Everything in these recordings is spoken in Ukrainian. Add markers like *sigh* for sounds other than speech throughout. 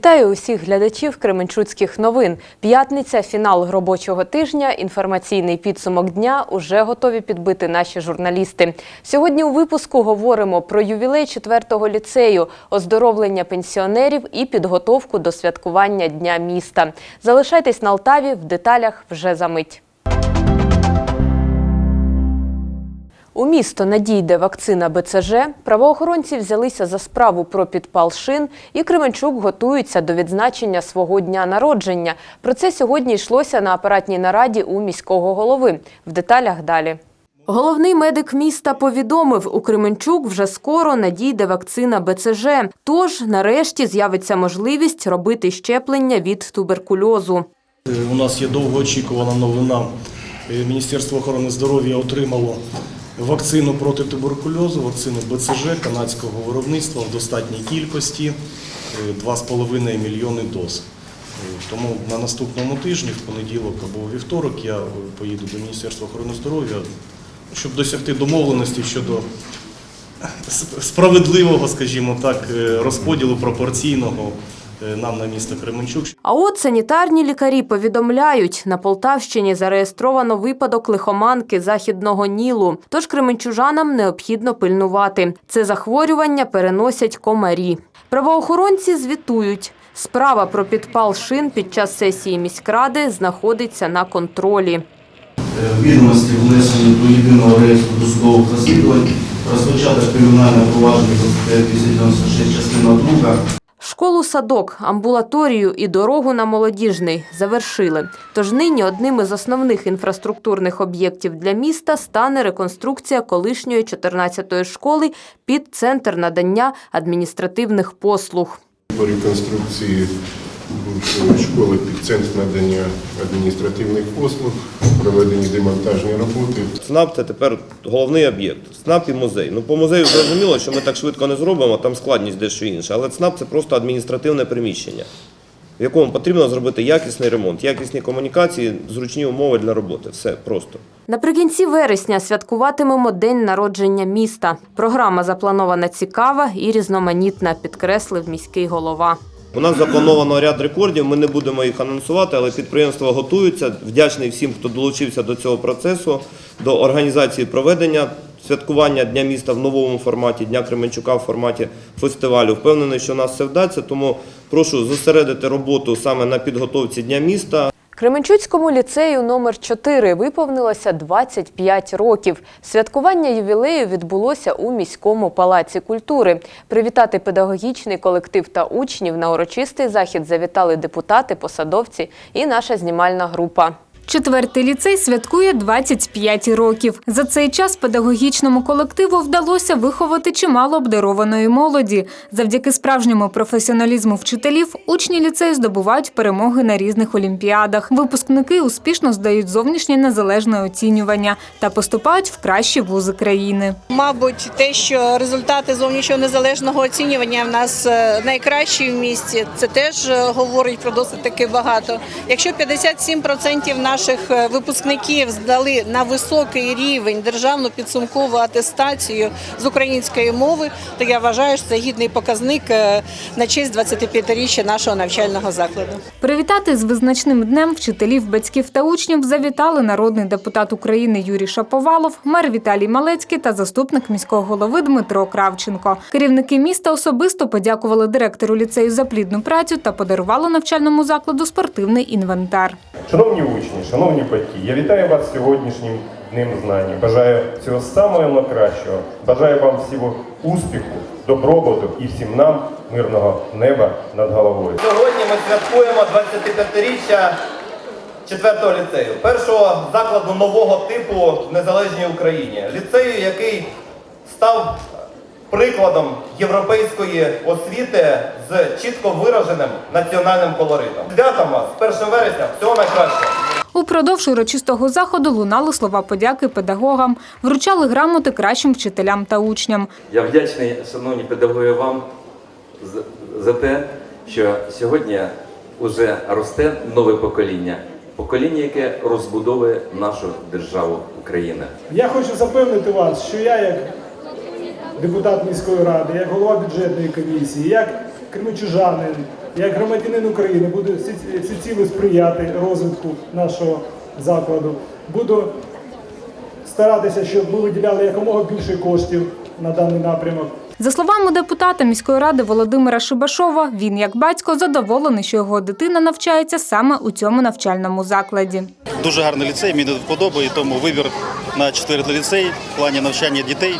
Вітаю усіх глядачів Кременчуцьких новин. П'ятниця, фінал робочого тижня. Інформаційний підсумок дня уже готові підбити наші журналісти. Сьогодні у випуску говоримо про ювілей 4-го ліцею, оздоровлення пенсіонерів і підготовку до святкування Дня міста. Залишайтесь на Алтаві в деталях вже за мить. У місто надійде вакцина БЦЖ. Правоохоронці взялися за справу про підпал шин, і Кременчук готується до відзначення свого дня народження. Про це сьогодні йшлося на апаратній нараді у міського голови. В деталях далі. Головний медик міста повідомив, у Кременчук вже скоро надійде вакцина БЦЖ. Тож, нарешті, з'явиться можливість робити щеплення від туберкульозу. Е, У нас є довгоочікувана новина. Е, Міністерство охорони здоров'я отримало вакцину проти туберкульозу, вакцину БЦЖ канадського виробництва в достатній кількості е, 2,5 мільйони доз. Е, Тому на наступному тижні, в понеділок або вівторок, я е, поїду до Міністерства охорони здоров'я, щоб досягти домовленості щодо справедливого, скажімо так, е, розподілу пропорційного е, нам на місто Кременчук. А от санітарні лікарі повідомляють, на Полтавщині зареєстровано випадок лихоманки західного Нілу. Тож кременчужанам необхідно пильнувати. Це захворювання переносять комарі. Правоохоронці звітують. Справа про підпал шин під час сесії міськради знаходиться на контролі. Е, відомості внесені до єдиного реєстру досудових розслідувань, розпочато кримінальне провадження по статті 296 частина 2 Школу садок, амбулаторію і дорогу на молодіжний завершили. Тож нині одним із основних інфраструктурних об'єктів для міста стане реконструкція колишньої 14-ї школи під центр надання адміністративних послуг. по реконструкції школи під центр надання адміністративних послуг, проведені демонтажні роботи. ЦНАП це тепер головний об'єкт. ЦНАП і музей. Ну, по музею зрозуміло, що ми так швидко не зробимо, там складність дещо інша. Але ЦНАП це просто адміністративне приміщення, в якому потрібно зробити якісний ремонт, якісні комунікації, зручні умови для роботи. Все просто. Наприкінці вересня святкуватимемо День народження міста. Програма запланована цікава і різноманітна, підкреслив міський голова. У нас заплановано ряд рекордів, ми не будемо їх анонсувати, але підприємства готуються. Вдячний всім, хто долучився до цього процесу, до організації проведення святкування Дня міста в новому форматі, Дня Кременчука в форматі фестивалю. Впевнений, що у нас все вдасться, тому прошу зосередити роботу саме на підготовці Дня міста. Кременчуцькому ліцею номер 4 виповнилося 25 років. Святкування ювілею відбулося у міському палаці культури. Привітати педагогічний колектив та учнів на урочистий захід завітали депутати, посадовці і наша знімальна група. Четвертий ліцей святкує 25 років. За цей час педагогічному колективу вдалося виховати чимало обдарованої молоді. Завдяки справжньому професіоналізму вчителів учні ліцею здобувають перемоги на різних олімпіадах. Випускники успішно здають зовнішнє незалежне оцінювання та поступають в кращі вузи країни. Мабуть, те, що результати зовнішнього незалежного оцінювання в нас е, найкращі в місті, це теж е, говорить про досить таки багато. Якщо 57% наших е, випускників здали на високий рівень державну підсумкову атестацію з української мови, то я вважаю, що це гідний показник е, на честь 25-річчя нашого навчального закладу. Привітати з визначним днем вчителів, батьків та учнів завітали народний депутат України Юрій Шаповалов, мер Віталій Малецький та заступник міського голови Дмитро Кравченко. Керівники міста особисто подякували директору ліцею за плідну працю та подарували навчальному закладу спортивний інвентар. Шановні учні, шановні батьки, я вітаю вас сьогоднішнім днем знань. Бажаю всього самого найкращого. Бажаю вам всього успіху, добробуту і всім нам мирного неба над головою. Сьогодні ми святкуємо 25-річчя 4-го ліцею, першого закладу нового типу в незалежній Україні. Ліцею, який став прикладом європейської освіти з чітко вираженим національним колоритом. Святом вас, з 1 вересня, всього найкращого! Упродовж урочистого заходу лунали слова подяки педагогам, вручали грамоти кращим вчителям та учням. Я вдячний, шановні педагоги, вам з- за те, що сьогодні вже росте нове покоління. Покоління, яке розбудовує нашу державу Україна. Я хочу запевнити вас, що я як депутат міської ради, як голова бюджетної комісії, як кременчужанин, як громадянин України, буду всі- сприяти розвитку нашого закладу. Буду старатися, щоб ми виділяли якомога більше коштів на даний напрямок. За словами депутата міської ради Володимира Шибашова, він як батько задоволений, що його дитина навчається саме у цьому навчальному закладі. Дуже гарний ліцей, мені до вподоби, тому вибір на четвертий ліцей в плані навчання дітей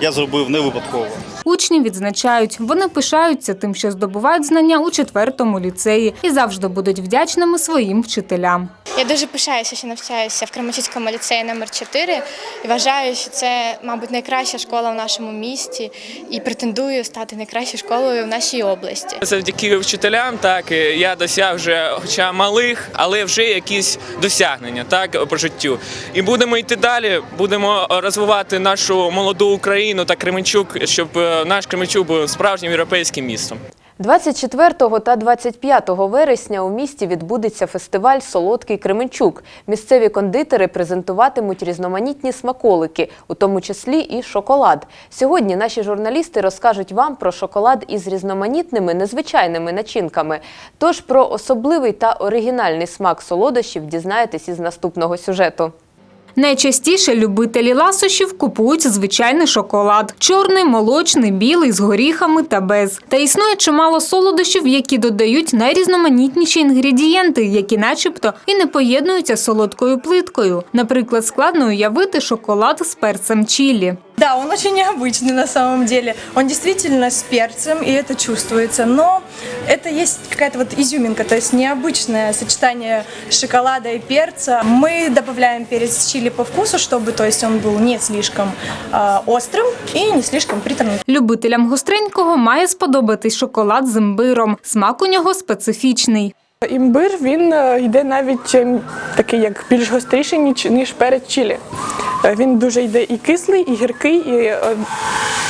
я зробив не випадково. Учні відзначають, вони пишаються тим, що здобувають знання у четвертому ліцеї і завжди будуть вдячними своїм вчителям. Я дуже пишаюся, що навчаюся в Кременчуцькому ліцеї номер 4 і вважаю, що це, мабуть, найкраща школа в нашому місті і претендую стати найкращою школою в нашій області. Завдяки вчителям, так я досяг вже, хоча малих, але вже якісь досягнення так по життю. І будемо йти далі. Будемо розвивати нашу молоду Україну та Кременчук, щоб е, наш Кременчук був справжнім європейським містом. 24 та 25 вересня у місті відбудеться фестиваль Солодкий Кременчук. Місцеві кондитери презентуватимуть різноманітні смаколики, у тому числі і шоколад. Сьогодні наші журналісти розкажуть вам про шоколад із різноманітними незвичайними начинками. Тож про особливий та оригінальний смак солодощів дізнаєтесь із наступного сюжету. Найчастіше любителі ласощів купують звичайний шоколад: чорний, молочний, білий з горіхами та без. Та існує чимало солодощів, які додають найрізноманітніші інгредієнти, які, начебто, і не поєднуються з солодкою плиткою. Наприклад, складно уявити шоколад з перцем чілі. Да, он очень необычный на самом деле. Он действительно с перцем, и это чувствуется. Но это есть какая-то вот изюминка, то есть необычное сочетание шоколада и перца. Мы добавляем перец чили по вкусу, чтобы то есть он был не слишком а, острым и не слишком приторным. Любителям гостренького має сподобатись шоколад з імбиром. Смак у нього специфічний. Імбир він е, йде навіть ем, такий як більш гостріший, ніж, ніж перець чилі. Е, Він дуже йде і кислий, і гіркий, і е,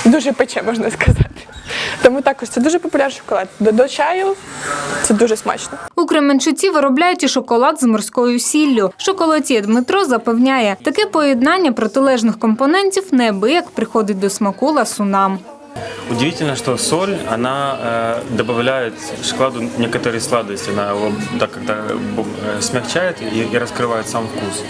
дуже пече, можна сказати. Тому також це дуже популярний шоколад. До, до чаю це дуже смачно. У Кременчуці виробляють і шоколад з морською сіллю. Шоколатіє Дмитро запевняє, таке поєднання протилежних компонентів неабияк приходить до смаку ласунам. Удивительно, что соль, она э, добавляет шоколаду некоторые сладости, она его так как-то э, смягчает и, и раскрывает сам вкус.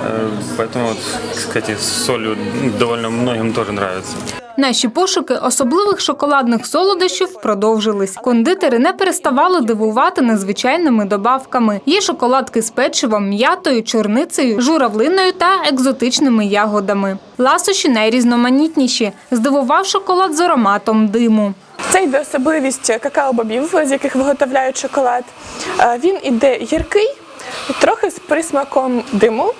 Э, поэтому, вот, кстати, с солью ну, довольно многим тоже нравится. Наші пошуки особливих шоколадних солодощів продовжились. Кондитери не переставали дивувати незвичайними добавками. Є шоколадки з печивом, м'ятою, чорницею, журавлиною та екзотичними ягодами. Ласощі найрізноманітніші. Здивував шоколад з ароматом диму. Це йде особливість какао-бобів, з яких виготовляють шоколад. Е, Він іде гіркий, трохи з присмаком диму,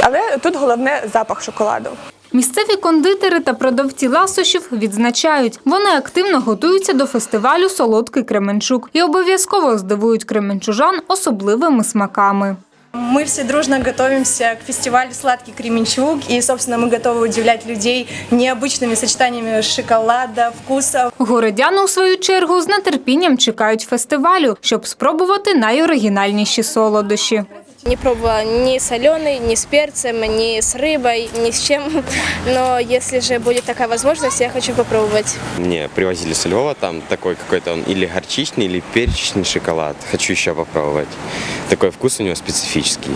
але тут головне запах шоколаду. Місцеві кондитери та продавці ласощів відзначають, вони активно готуються до фестивалю Солодкий Кременчук і обов'язково здивують кременчужан особливими смаками. Мы все дружно готовимся к фестивалю «Сладкий Кременчуг», и, собственно, мы готовы удивлять людей необычными сочетаниями шоколада, вкусов. Городяни, у свою чергу, з нетерпінням чекають фестивалю, щоб спробувати найоригінальніші солодощі. Не пробовала ни соленый, ни с перцем, ни с рыбой, ни с чем. *laughs* Но если же будет такая возможность, я хочу попробовать. Мне привозили с Львова, там такой какой-то он или горчичный, или перечный шоколад. Хочу еще попробовать. Такой вкус у него специфический.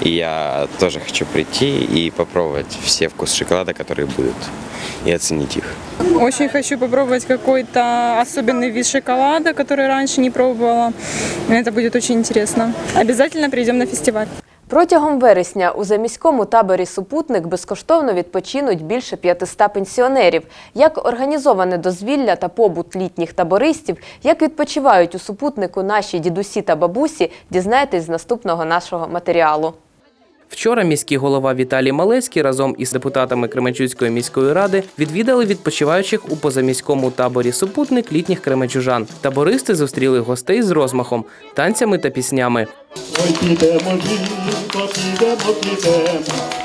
И я тоже хочу прийти и попробовать все вкусы шоколада, которые будут, и оценить их. Очень хочу попробовать какой-то особенный вид шоколада, который раньше не пробовала. Это будет очень интересно. Обязательно придем на фестиваль. Протягом вересня у заміському таборі Супутник безкоштовно відпочинуть більше 500 пенсіонерів. Як організоване дозвілля та побут літніх табористів, як відпочивають у супутнику наші дідусі та бабусі, дізнаєтесь з наступного нашого матеріалу. Вчора міський голова Віталій Малецький разом із депутатами Кременчуцької міської ради відвідали відпочиваючих у позаміському таборі Супутник літніх кременчужан. Табористи зустріли гостей з розмахом, танцями та піснями. Ой, підемо, жінко, підемо, підемо,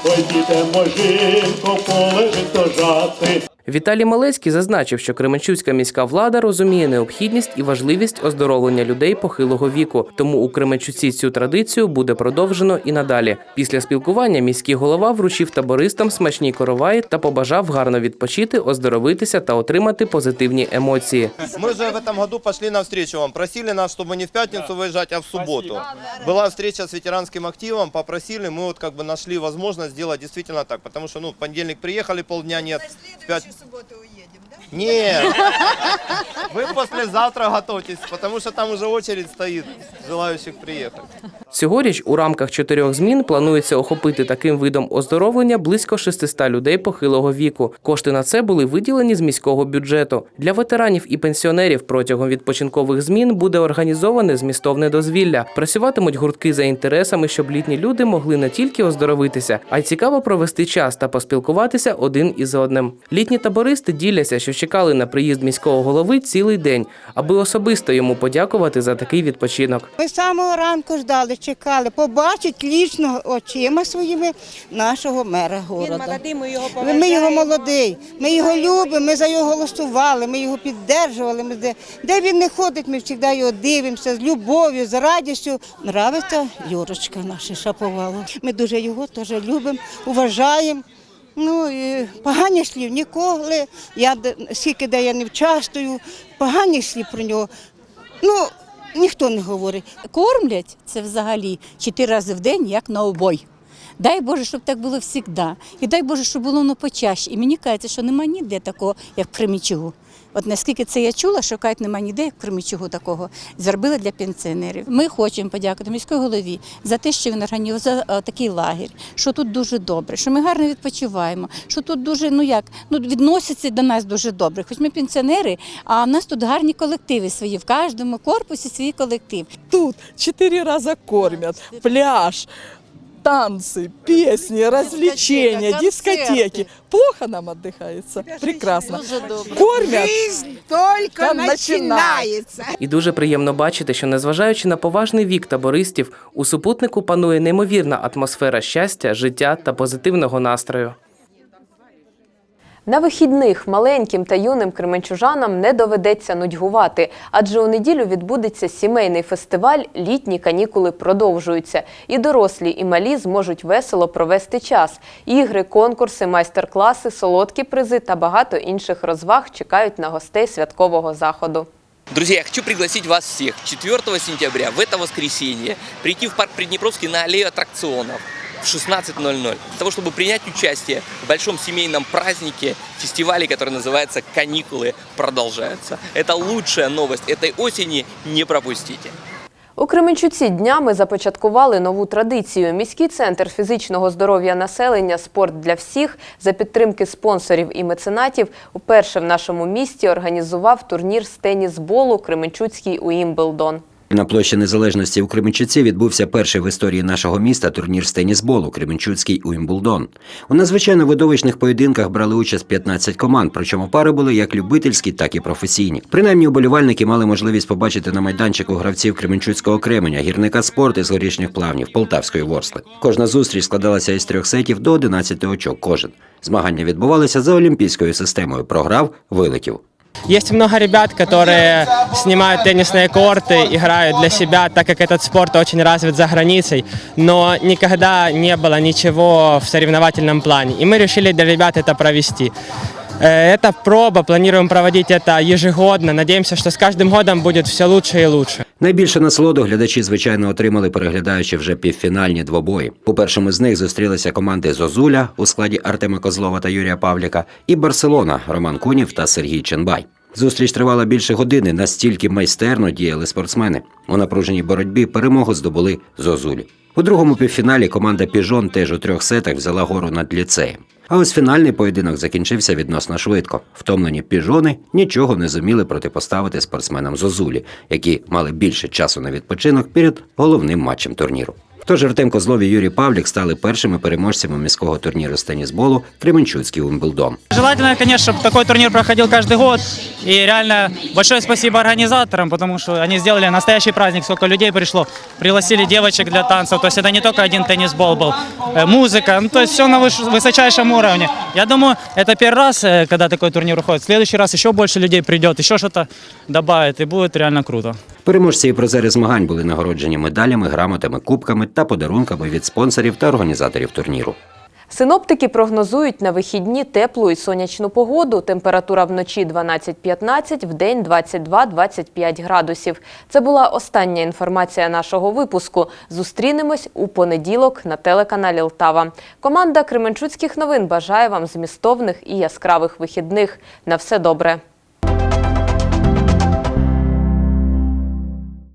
ой, підемо, жінко, полежить то жати. Віталій Малецький зазначив, що Кременчуцька міська влада розуміє необхідність і важливість оздоровлення людей похилого віку. Тому у Кременчуці цю традицію буде продовжено і надалі. Після спілкування міський голова вручив табористам смачні короваї та побажав гарно відпочити, оздоровитися та отримати позитивні емоції. Мы же в этом году пошли навстречу вам. Просили нас, чтобы не в пятницу выезжать, а в субботу. Была встреча с ветеранским активом, попросили, мы вот как бы нашли возможность сделать действительно так. Потому что, ну, в понедельник приехали, полдня нет. В пят... Нет. Вы послезавтра готовьтесь, потому что там уже очередь стоит желающих приехать. Цьогоріч у рамках чотирьох змін планується охопити таким видом оздоровлення близько 600 людей похилого віку. Кошти на це були виділені з міського бюджету. Для ветеранів і пенсіонерів протягом відпочинкових змін буде організоване змістовне дозвілля. Працюватимуть гуртки за інтересами, щоб літні люди могли не тільки оздоровитися, а й цікаво провести час та поспілкуватися один із одним. Літні табористи діляться, що чекали на приїзд міського голови цілий день, аби особисто йому подякувати за такий відпочинок. Ми з самого ранку ждали, чекали, побачить лічно очима своїми нашого мера города. молодий, ми його Ми його молодий, ми його любимо, ми за його голосували, ми його піддержували. Ми де, де він не ходить, ми завжди його дивимося з любов'ю, з радістю. Нравиться Юрочка наша Шаповалов. Ми дуже його теж любимо, уважаємо. Ну, і поганих слів ніколи. Я скільки де я не вчастую, погані слів про нього. Ну, ніхто не говорить. Кормлять це взагалі чотири рази в день, як на обой. Дай Боже, щоб так було завжди. І дай Боже, щоб було воно почаще. І мені кажеться, що нема ніде такого, як в Кремічугу. От наскільки це я чула, що кажуть, нема ніде, як в Кремічугу такого. Зробили для пенсіонерів. Ми хочемо подякувати міській голові за те, що він організував е, такий лагерь, що тут дуже добре, що ми гарно відпочиваємо, що тут дуже, ну як, ну відносяться до нас дуже добре. Хоч ми пенсіонери, а в нас тут гарні колективи свої, в кожному корпусі свій колектив. Тут четыре раза кормят, пляж, танцы, песни, развлечения, концерты. дискотеки. Плохо нам отдыхается? Прекрасно. Кормят. Только Там починається. І дуже приємно бачити, що незважаючи на поважний вік табористів, у супутнику панує неймовірна атмосфера щастя, життя та позитивного настрою. На вихідних маленьким та юним кременчужанам не доведеться нудьгувати, адже у неділю відбудеться сімейний фестиваль Літні канікули продовжуються. І дорослі, і малі зможуть весело провести час. Ігри, конкурси, майстер-класи, солодкі призи та багато інших розваг чекають на гостей святкового заходу. Друзья, я хочу пригласить вас всех 4 сентября, в это воскресенье, прийти в парк Приднепровский на аллею аттракционов в 16.00, для того, чтобы принять участие в большом семейном празднике, фестивале, который называется «Каникулы продолжаются». Это лучшая новость этой осени, не пропустите. У Кременчуці днями започаткували нову традицію. Міський центр фізичного здоров'я населення Спорт для всіх за підтримки спонсорів і меценатів уперше в нашому місті організував турнір з тенісболу Кременчуцький Уімблдон. На площі Незалежності у Кременчуці відбувся перший в історії нашого міста турнір з тенісболу Кременчуцький Уімблдон. У надзвичайно видовищних поєдинках брали участь 15 команд, причому пари були як любительські, так і професійні. Принаймні, уболівальники мали можливість побачити на майданчику гравців Кременчуцького кременя, гірника спорту з горішніх плавнів, Полтавської ворсли. Кожна зустріч складалася із трьох сетів до 11 очок. Кожен змагання відбувалися за олімпійською системою. Програв вилетів. Есть много ребят, которые снимают теннисные корты, играют для себя, так как этот спорт очень развит за границей, но никогда не было ничего в соревновательном плане. И мы решили для ребят это провести. Э, Это проба, планируем проводить это ежегодно. Надеемся, что с каждым годом будет все лучше и лучше. Найбільше насолоду глядачі, звичайно, отримали, переглядаючи вже півфінальні двобої. У першому з них зустрілися команди Зозуля у складі Артема Козлова та Юрія Павліка і Барселона Роман Кунів та Сергій Ченбай. Зустріч тривала більше години, настільки майстерно діяли спортсмени. У напруженій боротьбі перемогу здобули Зозулі. У другому півфіналі команда Піжон теж у трьох сетах взяла гору над ліцеєм. А ось фінальний поєдинок закінчився відносно швидко. Втомлені піжони нічого не зуміли протипоставити спортсменам Зозулі, які мали більше часу на відпочинок перед головним матчем турніру. Тож Артем Козлов і Юрій Павлік стали першими переможцями міського турніру з тенісболу Кременчуцький Умблдом. Желательно, конечно, чтобы такой турнир проходил каждый год. И реально большое спасибо организаторам, потому что они сделали настоящий праздник. Сколько людей пришло. Пригласили девочек для танцев. То есть это не только один теннисбол был. Э, Музыка. Ну, то есть все на выш- высочайшем уровне. Я думаю, это первый раз, э, когда такой турнир уходит. В следующий раз еще больше людей придет, еще что-то добавит. И будет реально круто. Переможці і призери змагань були нагороджені медалями, грамотами, кубками та подарунками від спонсорів та організаторів турніру. Синоптики прогнозують на вихідні теплу і сонячну погоду. Температура вночі 12-15, вдень 22-25 градусів. Це була остання інформація нашого випуску. Зустрінемось у понеділок на телеканалі Лтава. Команда Кременчуцьких новин бажає вам змістовних і яскравих вихідних. На все добре.